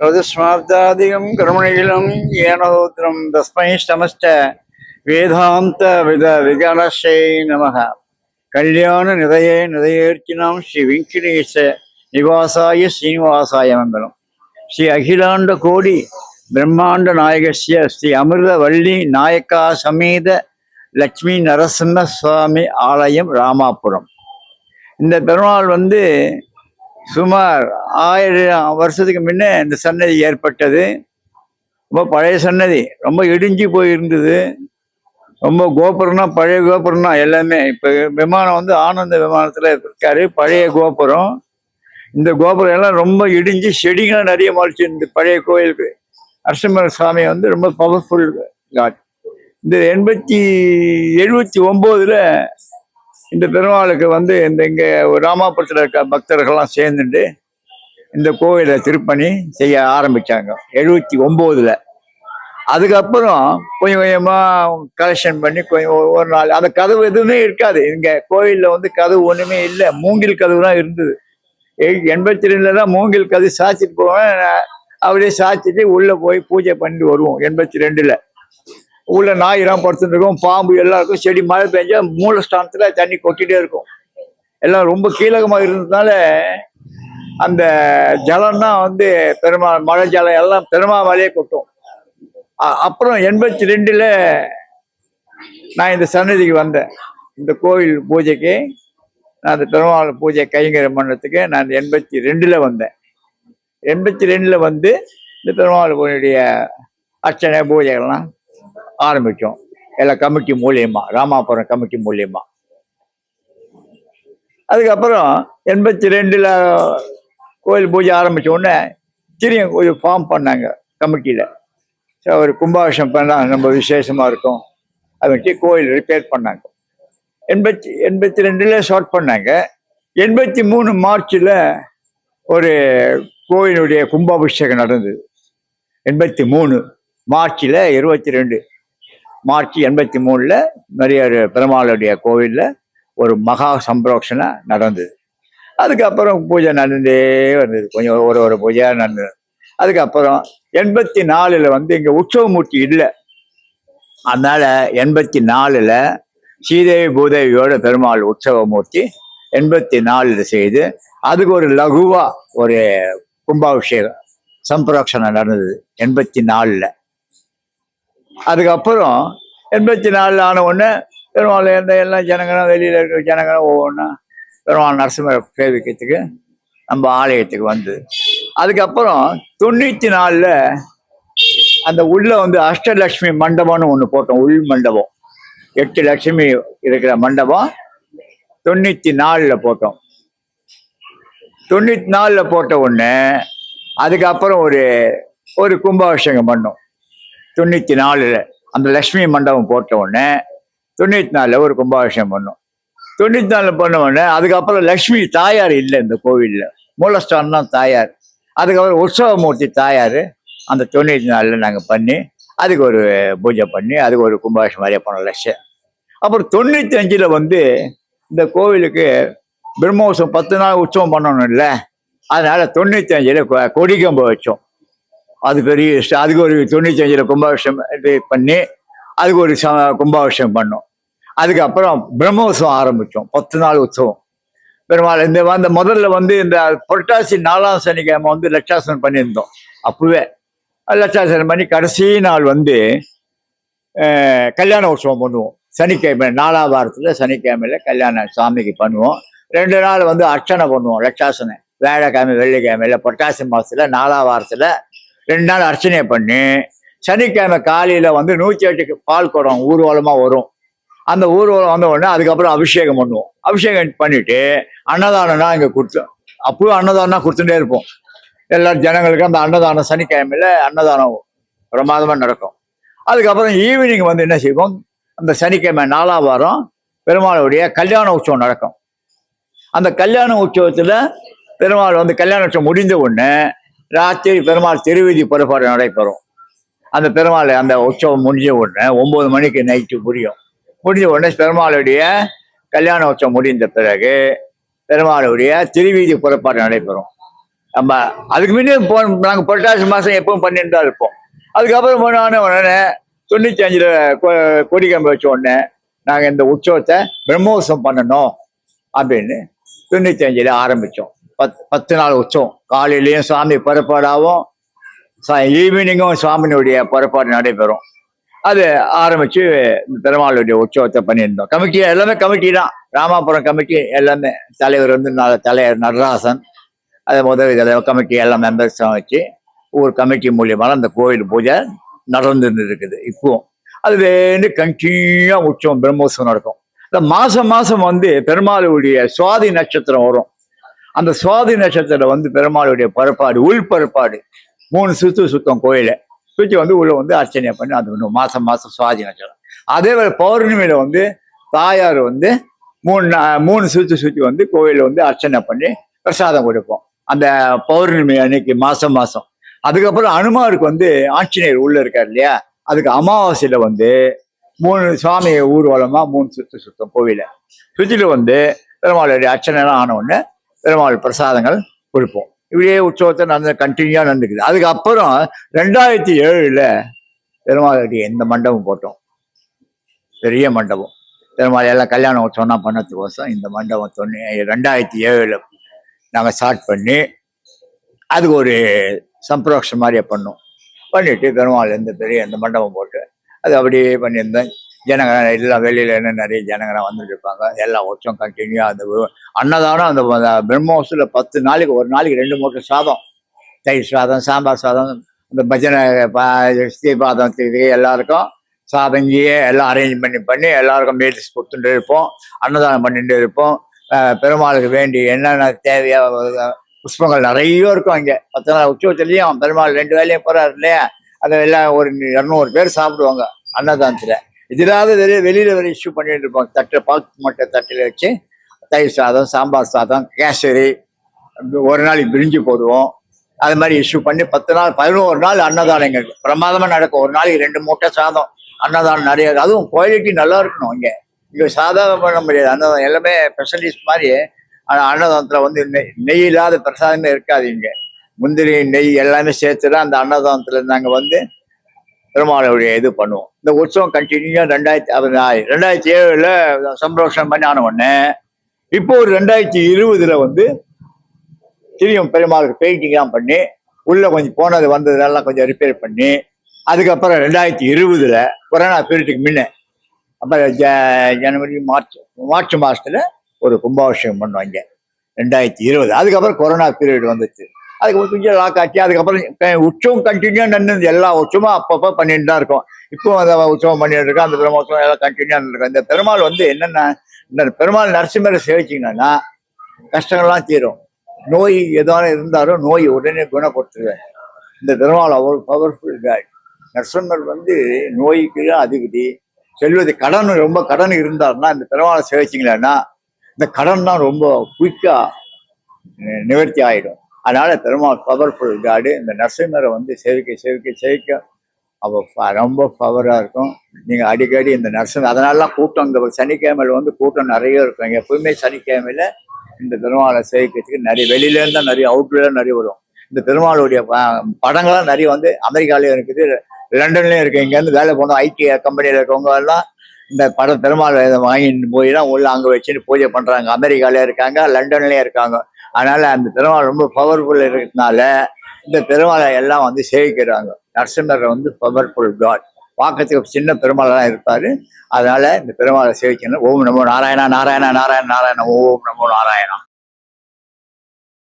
ऋतुस्माब्दादिकं कर्मणीलं येन होत्रं तस्मै समस्त वेदान्त विद विगणश्यै नमः कल्याणनिधये निधयेर्चिनां श्री வெங்கடேச நிவாசாய ஸ்ரீனிவாசாய மங்கலம் ஸ்ரீ அகிலாண்ட கோடி பிரம்மாண்ட நாயகஸ்ய ஸ்ரீ அமிர்தவள்ளி நாயக்கா சமேத லட்சுமி நரசிம்ம சுவாமி ஆலயம் ராமாபுரம் இந்த பெருமாள் வந்து சுமார் ஆயிரம் வருஷத்துக்கு முன்னே இந்த சன்னதி ஏற்பட்டது. ரொம்ப பழைய சன்னதி. ரொம்ப இடிஞ்சு போயிருந்தது. ரொம்ப கோபுரம்னா பழைய கோபுரம் தான் எல்லாமே. இப்போ விமானம் வந்து ஆனந்த விமானத்தில் இருக்காரு. பழைய கோபுரம். இந்த கோபுரம் எல்லாம் ரொம்ப இடிஞ்சு செடிகள் நிறைய மாறிச்சு. இந்த பழைய கோயிலுக்கு நரசிம்மர சுவாமி வந்து ரொம்ப பவர்ஃபுல் காட் இந்த எண்பத்தி எழுபத்தி ஒம்போதுல இந்த பெருமாளுக்கு வந்து இந்த இங்கே ராமாபுரத்தில் இருக்க பக்தர்கள்லாம் சேர்ந்துட்டு இந்த கோவிலை திருப்பணி செய்ய ஆரம்பிச்சாங்க. எழுபத்தி ஒம்போதில். அதுக்கப்புறம் கொஞ்சம் கொஞ்சமாக கலெக்ஷன் பண்ணி கொஞ்சம் ஒரு- நாள் அந்த கதவு எதுவுமே இருக்காது. இங்கே கோவிலில் வந்து கதவு ஒன்றுமே இல்லை. மூங்கில் கதவு தான் இருந்தது. எண்பத்தி ரெண்டுல தான் மூங்கில் கதவு சாச்சிட்டு போவேன். அப்படியே சாய்ச்சிட்டு உள்ளே போய் பூஜை பண்ணிட்டு வருவோம் எண்பத்தி ரெண்டில். உள்ள நாயிரம் படுத்துட்டு இருக்கும் பாம்பு எல்லாருக்கும் செடி மழை பெஞ்சா மூலஸ்தானத்துல தண்ணி கொட்டிட்டே இருக்கும். எல்லாம் ரொம்ப கீழகமாக இருந்ததுனால அந்த ஜலம்னா வந்து பெருமா மழை ஜலம் எல்லாம் பெருமாமலையே கொட்டும். அப்புறம் எண்பத்தி ரெண்டுல நான் இந்த சன்னதிக்கு வந்தேன். இந்த கோயில் பூஜைக்கு நான் அந்த பெருமாள் பூஜை கைங்கரம் பண்ணதுக்கு நான் எண்பத்தி ரெண்டுல வந்தேன். எண்பத்தி ரெண்டுல வந்து இந்த பெருமாள் கோயிலுடைய அர்ச்சனை பூஜைகள்லாம் ஆரம்பித்தோம் எல்லாம் கமிட்டி மூலியமா ராமாபுரம் கமிட்டி மூலியமா. அதுக்கப்புறம் எண்பத்தி ரெண்டில் கோயில் பூஜை ஆரம்பிச்ச உடனே திரும்ப கொஞ்சம் ஃபார்ம் பண்ணாங்க கமிட்டியில். ஸோ ஒரு கும்பாபிஷம் பண்ணால் ரொம்ப விசேஷமாக இருக்கும். அதை வச்சு கோயில் ரிப்பேர் பண்ணாங்க. எண்பத்தி எண்பத்தி ரெண்டில் ஷார்ட் பண்ணாங்க. எண்பத்தி மூணு மார்ச்சில் ஒரு கோயிலுடைய கும்பாபிஷேகம் நடந்தது. எண்பத்தி மூணு மார்ச்சில் இருபத்தி ரெண்டு மார்ச் எண்பத்தி மூணில் நிறைய பெருமாளுடைய கோவிலில் ஒரு மகா சம்பரோஷனை நடந்தது. அதுக்கப்புறம் பூஜை நடந்தே வந்தது. கொஞ்சம் ஒரு ஒரு பூஜையாக நடந்தது. அதுக்கப்புறம் எண்பத்தி நாலில் வந்து இங்கே உற்சவமூர்த்தி இல்லை. அதனால் எண்பத்தி நாலில் ஸ்ரீதேவி பூதேவியோட பெருமாள் உற்சவமூர்த்தி எண்பத்தி நாலில் செய்து அதுக்கு ஒரு லகுவாக ஒரு கும்பாபிஷேகம் சம்பரோக்ஷனை நடந்தது எண்பத்தி நாலில். அதுக்கப்புறம் எண்பத்தி நாலில் ஆன உடனே பெருமாள் எந்த எல்லாம் ஜனங்களும் வெளியில் இருக்கிற ஜனங்களும் ஒவ்வொன்றா பெருமாள் நரசிம்மரை சேவிக்கிறதுக்கு நம்ம ஆலயத்துக்கு வந்து. அதுக்கப்புறம் தொண்ணூற்றி நாலில் அந்த உள்ள வந்து அஷ்டலட்சுமி மண்டபம்னு ஒன்று போட்டோம் உள் மண்டபம். எட்டு லட்சுமி இருக்கிற மண்டபம் தொண்ணூற்றி நாலில் போட்டோம். தொண்ணூற்றி நாலில் போட்ட உடனே அதுக்கப்புறம் ஒரு ஒரு கும்பாபிஷேகம் பண்ணோம். தொண்ணூற்றி நாலில் அந்த லக்ஷ்மி மண்டபம் போட்ட உடனே தொண்ணூற்றி நாலில் ஒரு கும்பாபிஷேகம் பண்ணோம். தொண்ணூற்றி நாலில் பண்ண உடனே அதுக்கப்புறம் லக்ஷ்மி தாயார் இல்லை இந்த கோவிலில். மூலஸ்தானம் தான் தாயார். அதுக்கப்புறம் உற்சவமூர்த்தி தாயார் அந்த தொண்ணூற்றி நாலில் நாங்கள் பண்ணி அதுக்கு ஒரு பூஜை பண்ணி அதுக்கு ஒரு கும்பாபிஷேகம் மாதிரியே பண்ணோம் லட்சம் அப்புறம் தொண்ணூற்றி அஞ்சில் வந்து இந்த கோவிலுக்கு பிரம்மோற்சவம் பத்து நாள் உற்சவம் பண்ணணும் இல்லை அதனால தொண்ணூற்றி அஞ்சில் கொடிக்கம்பு வச்சோம். அது பெரிய அதுக்கு ஒரு தொண்ணூற்றி அஞ்சில் கும்பாபிஷேகம் இது பண்ணி அதுக்கு ஒரு ச- கும்பாபிஷேகம் பண்ணோம். அதுக்கப்புறம் பிரம்மோத்சவம் ஆரம்பித்தோம் பத்து நாள் உற்சவம். பெருமாள் இந்த அந்த முதல்ல வந்து இந்த புரட்டாசி நாலாம் சனிக்கிழமை வந்து லட்சாசனம் பண்ணியிருந்தோம். அப்பவே. லட்சாசனம் பண்ணி கடைசி நாள் வந்து கல்யாண உற்சவம் பண்ணுவோம். சனிக்கிழமை நாலாம் வாரத்தில் சனிக்கிழமையில கல்யாணம் சாமிக்கு பண்ணுவோம். ரெண்டு நாள் வந்து அர்ச்சனை பண்ணுவோம் லட்சாசனை வியாழக்கிழமை வெள்ளிக்கிழமையில் புரட்டாசி மாதத்தில் நாலாம் வாரத்தில் ரெண்டு நாள் அர்ச்சனை பண்ணி சனிக்கிழமை காலையில் வந்து நூற்றி எட்டுக்கு பால் குடம் ஊர்வலமாக வரும். அந்த ஊர்வலம் வந்த உடனே அதுக்கப்புறம் அபிஷேகம் பண்ணுவோம். அபிஷேகம் பண்ணிட்டு அன்னதானம்னா இங்கே கொடுத்து அப்பவும் அன்னதானம் கொடுத்துட்டே இருப்போம். எல்லா ஜனங்களுக்கு அந்த அன்னதானம் சனிக்கிழமையில் அன்னதானம் பிரமாதமாக நடக்கும். அதுக்கப்புறம் ஈவினிங் வந்து என்ன செய்வோம்? அந்த சனிக்கிழமை நாலாம் வாரம் பெருமாளுடைய கல்யாண உற்சவம் நடக்கும். அந்த கல்யாண உற்சவத்தில் பெருமாள் வந்து கல்யாண உற்சவம் முடிந்த உடனே ராத்திரி பெருமாள் திருவீதி புறப்பாடு நடைபெறும். அந்த பெருமாள் அந்த உற்சவம் முடிஞ்ச உடனே ஒன்பது மணிக்கு நைட்டு புரியும் முடிஞ்ச உடனே பெருமாளுடைய கல்யாண உற்சவம் முடிந்த பிறகு பெருமாளுடைய திருவீதி புறப்பாடு நடைபெறும். நம்ம அதுக்கு முன்னே போ நாங்கள் புரட்டாசி மாதம் எப்பவும் பண்ணிட்டு தான் இருப்போம். அதுக்கப்புறம் போனான உடனே தொண்ணூற்றி அஞ்சில் கொடிக்கம்பு வச்ச உடனே நாங்கள் இந்த உற்சவத்தை பிரம்மோற்சவம் பண்ணணும் அப்படின்னு தொண்ணூற்றி அஞ்சில் ஆரம்பித்தோம் பத் பத்து நாள் உற்சவம் காலையிலையும் சாமி புறப்பாடாகவும் சா ஈவினிங்கும் சுவாமியினுடைய புறப்பாடு நடைபெறும். அது ஆரம்பிச்சு பெருமாளுடைய உற்சவத்தை பண்ணியிருந்தோம். கமிட்டி எல்லாமே கமிட்டி தான். ராமாபுரம் கமிட்டி எல்லாமே தலைவர் வந்து தலைவர் நடராசன் அது முதல் தலைவர் கமிட்டி எல்லா மெம்பர்ஸும் வச்சு ஒரு கமிட்டி மூலியமாக அந்த கோயில் பூஜை நடந்துட்டு இருக்குது இப்போவும் அது வேண்டு கண்டினியூவாக உற்சவம் பிரம்மோத்சவம் நடக்கும். இந்த மாதம் மாதம் வந்து பெருமாளுடைய சுவாதி நட்சத்திரம் வரும். அந்த சுவாதி நட்சத்திரம் வந்து பெருமாளுடைய பரப்பாடு உள் பரப்பாடு மூணு சுத்து சுத்தம் கோயிலை. சுற்றி வந்து உள்ள வந்து அர்ச்சனை பண்ணி அது ஒன்று மாதம் மாதம் சுவாதி நட்சத்திரம். அதே மாதிரி பௌர்ணமியில வந்து தாயார் வந்து மூணு நா- மூணு சுற்றி சுற்றி வந்து கோயிலில் வந்து அர்ச்சனை பண்ணி பிரசாதம் கொடுப்போம். அந்த பௌர்ணமி அன்னைக்கு மாதம் மாதம் அதுக்கப்புறம் அனுமாருக்கு வந்து ஆஞ்சநேயர் உள்ளே இருக்கார் இல்லையா? அதுக்கு அமாவாசையில் வந்து மூணு சுவாமியை ஊர்வலமாக மூணு சுத்து சுத்தம் கோவிலை. சுற்றிட்டு வந்து பெருமாளுடைய அர்ச்சனைலாம் ஆன உடனே பெருமாள் பிரசாதங்கள் கொடுப்போம். இப்படியே உற்சவத்தை நடந்து கண்டினியூவாக நடந்துக்குது. அதுக்கப்புறம் ரெண்டாயிரத்தி ஏழில் பெருமாளுக்கு எந்த மண்டபம் போட்டோம்? பெரிய மண்டபம். பெருமாள் எல்லாம் கல்யாணம் உற்சவம்னா பண்ணதுக்கோசம் இந்த மண்டபம் தொண்ணூ ரெண்டாயிரத்தி ஏழில் நாங்கள் ஸ்டார்ட் பண்ணி அதுக்கு ஒரு சம்பரோஷம் மாதிரியே பண்ணோம். பண்ணிட்டு பெருமாள் இந்த பெரிய இந்த மண்டபம் போட்டு அது அப்படியே பண்ணியிருந்தேன். ஜனங்க எல்லாம் வெளியில என்ன நிறைய ஜனங்களாம் வந்துட்டு இருப்பாங்க. எல்லாம் வருஷம் கண்டினியூ அந்த அன்னதானம் அந்த அந்த பத்து நாளைக்கு ஒரு நாளைக்கு ரெண்டு மூட்டை சாதம். தயிர் சாதம் சாம்பார் சாதம் இந்த பஜனை பா- ஸ்ரீபாதம் இது எல்லாருக்கும் சாதம் எல்லாம் அரேஞ்ச் பண்ணி பண்ணி எல்லாருக்கும் மீல்ஸ் கொடுத்துட்டு இருப்போம். அன்னதானம் பண்ணிட்டு இருப்போம். பெருமாளுக்கு வேண்டி என்னென்ன தேவையோ புஷ்பங்கள் நிறைய இருக்கும் அங்கே. பத்து நாள் உற்சவத்துலேயும் பெருமாள் ரெண்டு வேலையும் போகிறாரு இல்லையா? அதை எல்லாம் ஒரு இரநூறு பேர் சாப்பிடுவாங்க அன்னதானத்தில். எதிராத வெளியே வெளியில வேற இஷ்யூ பண்ணிட்டு இருப்போம். தட்டில் பாக்கு மட்டை தட்டில் வச்சு தயிர் சாதம் சாம்பார் சாதம் கேசரி ஒரு நாளைக்கு பிரிஞ்சு போடுவோம். அது மாதிரி இஷ்யூ பண்ணி பத்து நாள் பதினோரு நாள் அன்னதானங்கள். பிரமாதமாக நடக்கும். ஒரு நாளைக்கு ரெண்டு மூட்டை சாதம் அன்னதானம் நிறைய. அதுவும் குவாலிட்டி நல்லா இருக்கணும் இங்கே. இங்கே சாதாரண பண்ண முடியாது. அன்னதானம் எல்லாமே ஸ்பெஷலிஸ்ட் மாதிரி ஆனால் அன்னதானத்தில் வந்து நெய் நெய் இல்லாத பிரசாதமே இருக்காது இங்கே. முந்திரி நெய் எல்லாமே சேர்த்து தான் அந்த அன்னதானத்தில் நாங்கள் வந்து பெருமாளுடைய இது பண்ணுவோம். இந்த உற்சவம் கண்டினியூ ரெண்டாயிரத்தி அது ரெண்டாயிரத்தி ஏழுல சம்ரோஷம் பண்ணி ஆன உடனே இப்போ ஒரு ரெண்டாயிரத்தி இருபதுல வந்து திரும்பியும் பெருமாளுக்கு பெயிண்டிங்லாம் பண்ணி உள்ள கொஞ்சம் போனது வந்ததெல்லாம் கொஞ்சம் ரிப்பேர் பண்ணி அதுக்கப்புறம் ரெண்டாயிரத்தி இருபதுல கொரோனா பீரியடுக்கு முன்ன அப்புறம் ஜ- ஜனவரி மார்ச் மார்ச் மாசத்துல ஒரு கும்பாபிஷேகம் பண்ணுவாங்க. ரெண்டாயிரத்தி இருபது அதுக்கப்புறம் கொரோனா பீரியட் வந்துச்சு. அதுக்கப்புறம் கொஞ்சம் லாக் ஆச்சு அதுக்கப்புறம் உச்சம் உற்சவம் கண்டினியூ நின்று எல்லா உற்சவமும் அப்பப்போ பண்ணிட்டு தான் இருக்கோம். இப்போ அந்த உற்சவம் பண்ணிட்டு இருக்கோம். அந்த பிரம்மோற்சவம் எல்லாம் கண்டினியூ இருக்கும் இந்த பெருமாள் வந்து என்னென்ன இந்த பெருமாள் நரசிம்மரை சேவிச்சிங்கன்னா கஷ்டங்கள்லாம் தீரும். நோய் எதாவது இருந்தாலும் நோய் உடனே குணப்படுத்துவேன். இந்த பெருமாள் அவ்வளோ பவர்ஃபுல் காட் நரசிம்மர் வந்து நோய்க்கு அதிபதி. செல்வது கடன் ரொம்ப கடன் இருந்தாருன்னா இந்த பெருமாளை சேவிச்சிங்களேன்னா இந்த கடன் தான் ரொம்ப குயிக்காக நிவர்த்தி ஆகிடும் அதனால பெருமாள் பவர்ஃபுல் காடு இந்த நரசிம்மரை வந்து சேவிக்க சேவிக்க சேவிக்க அவள் ரொம்ப பவராக இருக்கும். நீங்கள் அடிக்கடி இந்த நரசிம்ம அதனாலலாம் கூட்டம் இந்த சனிக்கிழமையில வந்து கூட்டம் நிறைய இருக்கும். எப்பவுமே சனிக்கிழமையில இந்த பெருமாளை சேவிக்கிறதுக்கு நிறைய வெளியில நிறைய அவுட்லேருந்து நிறைய வரும். இந்த பெருமாளுடைய படங்கள்லாம் நிறைய வந்து அமெரிக்காலையும் இருக்குது லண்டன்லேயும் இருக்குது இங்கேருந்து வேலை போனோம் ஐக்கிய கம்பெனியில் இருக்கவங்க எல்லாம் இந்த படம் பெருமாள் இதை வாங்கிட்டு போய் தான் உள்ள அங்கே வச்சுட்டு பூஜை பண்ணுறாங்க அமெரிக்காலேயே இருக்காங்க லண்டன்லேயும் இருக்காங்க. அதனால அந்த பெருமாள் ரொம்ப பவர்ஃபுல் இருக்கிறதுனால இந்த பெருமாளை எல்லாம் வந்து சேவிக்கிறாங்க. நரசிம்மர் வந்து பவர்ஃபுல் காட் பார்க்கறதுக்கு சின்ன பெருமாள் தான் இருப்பாரு. அதனால இந்த பெருமாளை சேவிக்கணும். ஓம் நமோ நாராயணா நாராயணா நாராயண நாராயண ஓம் நமோ நாராயணா.